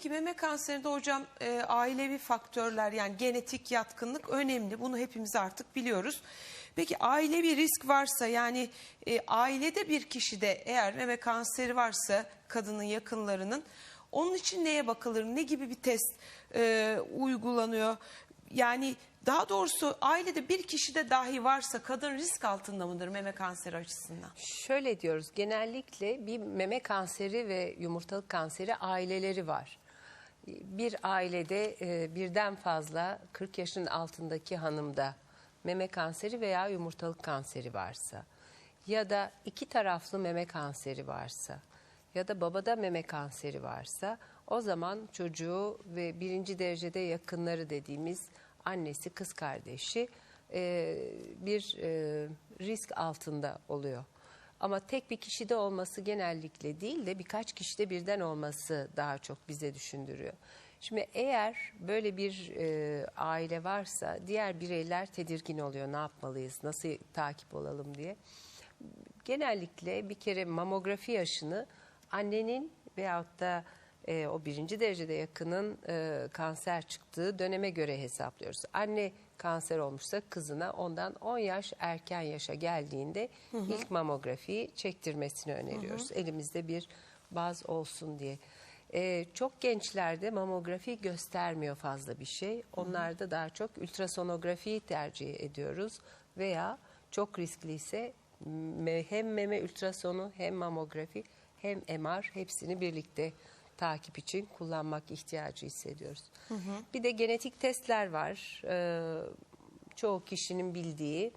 Peki meme kanserinde hocam e, ailevi faktörler yani genetik yatkınlık önemli. Bunu hepimiz artık biliyoruz. Peki ailevi risk varsa yani e, ailede bir kişide eğer meme kanseri varsa kadının yakınlarının onun için neye bakılır? Ne gibi bir test e, uygulanıyor? Yani daha doğrusu ailede bir kişide dahi varsa kadın risk altında mıdır meme kanseri açısından? Şöyle diyoruz genellikle bir meme kanseri ve yumurtalık kanseri aileleri var. Bir ailede e, birden fazla 40 yaşın altındaki hanımda meme kanseri veya yumurtalık kanseri varsa ya da iki taraflı meme kanseri varsa ya da babada meme kanseri varsa o zaman çocuğu ve birinci derecede yakınları dediğimiz annesi, kız kardeşi e, bir e, risk altında oluyor. Ama tek bir kişide olması genellikle değil de birkaç kişide birden olması daha çok bize düşündürüyor. Şimdi eğer böyle bir e, aile varsa diğer bireyler tedirgin oluyor. Ne yapmalıyız, nasıl takip olalım diye. Genellikle bir kere mamografi yaşını annenin veyahut da e, o birinci derecede yakının e, kanser çıktığı döneme göre hesaplıyoruz. Anne kanser olmuşsa kızına ondan 10 yaş erken yaşa geldiğinde ilk mamografiyi çektirmesini öneriyoruz. Elimizde bir baz olsun diye. E, çok gençlerde mamografi göstermiyor fazla bir şey. Onlarda daha çok ultrasonografiyi tercih ediyoruz veya çok riskliyse me- hem meme ultrasonu hem mamografi hem MR hepsini birlikte takip için kullanmak ihtiyacı hissediyoruz. Bir de genetik testler var. Ee, çoğu kişinin bildiği.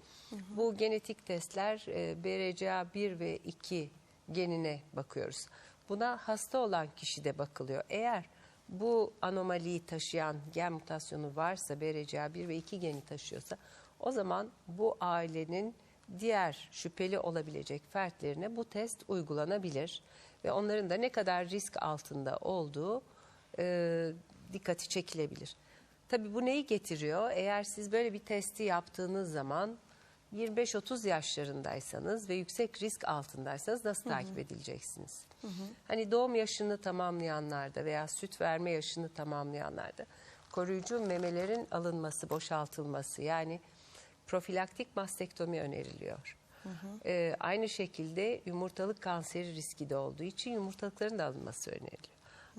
Bu genetik testler e, BRCA1 ve 2 genine bakıyoruz. Buna hasta olan kişide bakılıyor. Eğer bu anomaliyi taşıyan gen mutasyonu varsa BRCA1 ve 2 geni taşıyorsa o zaman bu ailenin diğer şüpheli olabilecek fertlerine bu test uygulanabilir ve onların da ne kadar risk altında olduğu e, dikkati çekilebilir. Tabii bu neyi getiriyor? Eğer siz böyle bir testi yaptığınız zaman 25-30 yaşlarındaysanız ve yüksek risk altındaysanız nasıl takip edileceksiniz? Hani doğum yaşını tamamlayanlarda veya süt verme yaşını tamamlayanlarda koruyucu memelerin alınması, boşaltılması yani profilaktik mastektomi öneriliyor. Ee, aynı şekilde yumurtalık kanseri riski de olduğu için yumurtalıkların da alınması öneriliyor.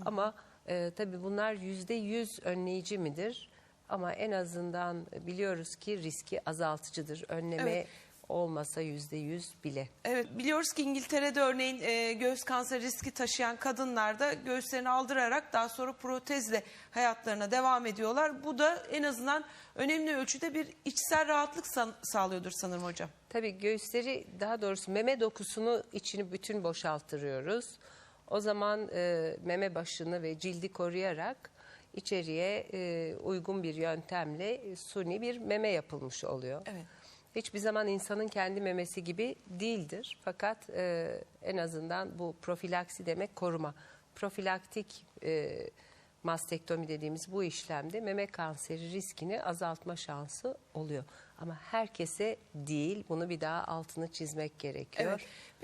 Ama e, tabii bunlar yüzde yüz önleyici midir? Ama en azından biliyoruz ki riski azaltıcıdır. Önleme Evet. Olmasa yüzde yüz bile. Evet biliyoruz ki İngiltere'de örneğin e, göğüs kanseri riski taşıyan kadınlar da göğüslerini aldırarak daha sonra protezle hayatlarına devam ediyorlar. Bu da en azından önemli ölçüde bir içsel rahatlık sağlıyordur sanırım hocam. Tabii göğüsleri daha doğrusu meme dokusunu içini bütün boşalttırıyoruz. O zaman e, meme başını ve cildi koruyarak içeriye e, uygun bir yöntemle suni bir meme yapılmış oluyor. Evet. Hiçbir zaman insanın kendi memesi gibi değildir. Fakat e, en azından bu profilaksi demek koruma. Profilaktik e, mastektomi dediğimiz bu işlemde meme kanseri riskini azaltma şansı oluyor. Ama herkese değil bunu bir daha altını çizmek gerekiyor. Evet. Peki